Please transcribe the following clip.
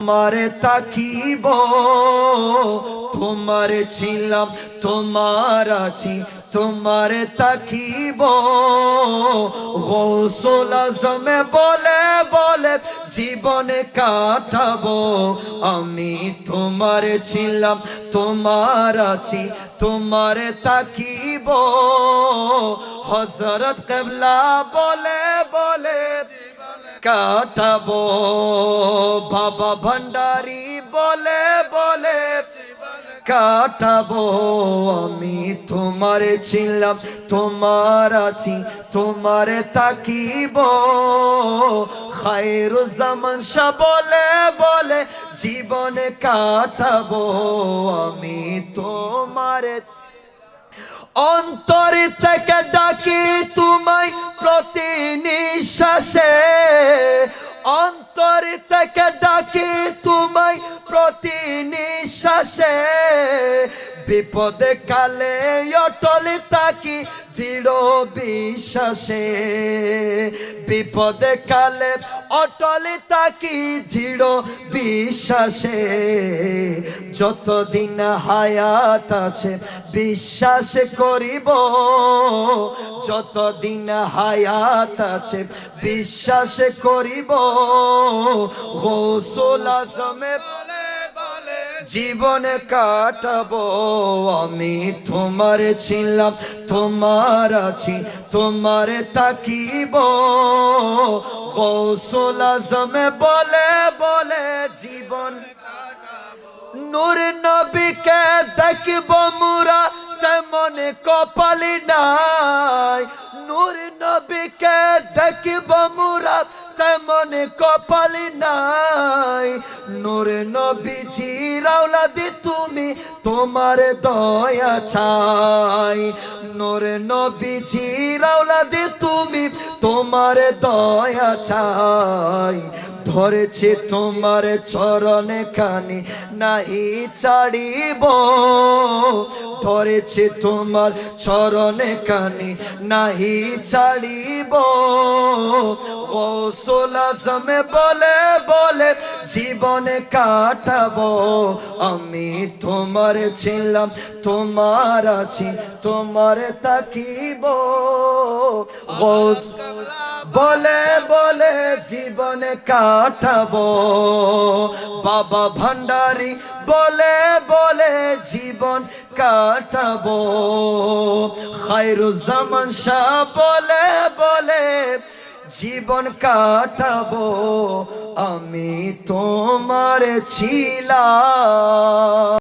তোমার তাকিব, তোমার ছিলাম, তোমার আছি, তোমার তাকিব। গৌসল আজমে বলে বলে, জীবনে কাটাবো। আমি তোমার ছিলাম, তোমার আছি, তোমার তাকিব। হজরত কেবলা বলে বলে, কাটাবো। বাবা ভান্ডারি বলে বলে কাটাবো আমি। তোমার ছিলাম, তোমার আছি, তোমার তাকিব। খায়রু জামান শাহ বলে বলে জীবনে কাটাবো আমি। তোমার অন্তর থেকে ডাকি তোমায় প্রতি নিঃশ্বাসে অন্তর থেকে ডাকি তোমায় প্রতি নিঃশ্বাসে বিপদে কালে অটল তাকি দৃঢ় বিশ্বাসে বিপদে কালে অটল তাকি দৃঢ় বিশ্বাসে যতদিন হায়াত আছে বিশ্বাস করিব, যতদিন হায়াত আছে বিশ্বাস করিব। গোসল আজমে জীবন কাটাবো, আমি তোমার ছিলাম, তোমার আছি, তোমার তাকিব। গৌসল বলে বলে জীবন, নূর নবীকে দেখব মুরা, তেমন কপালি নাই। নূর নবীকে দেখব মুরা, তেমন কপালি নাই। নবীজি রাউলাদি তুমি তোমার দয়া চাই। নূর নবীজি রাউলাদি তুমি তোমার দয়া চাই। ধরেছে তোমার চরণে কানে নাহি ছাড়িব ধরেছে তোমার চরণে কানে নাহি ছাড়িব গোসল আজমে বলে বলে জীবনে কাটাবো। আমি তোমার ছিলাম, তোমার আছি, তোমার তাকিব। বলে বলে জীবনে কাটাবো। বাবা ভান্ডারি, বলে বলে জীবন কাটাবো। খায়রুজ্জামান শাহ বলে বলে জীবন কাটাবো আমি তোমার ছিলাম।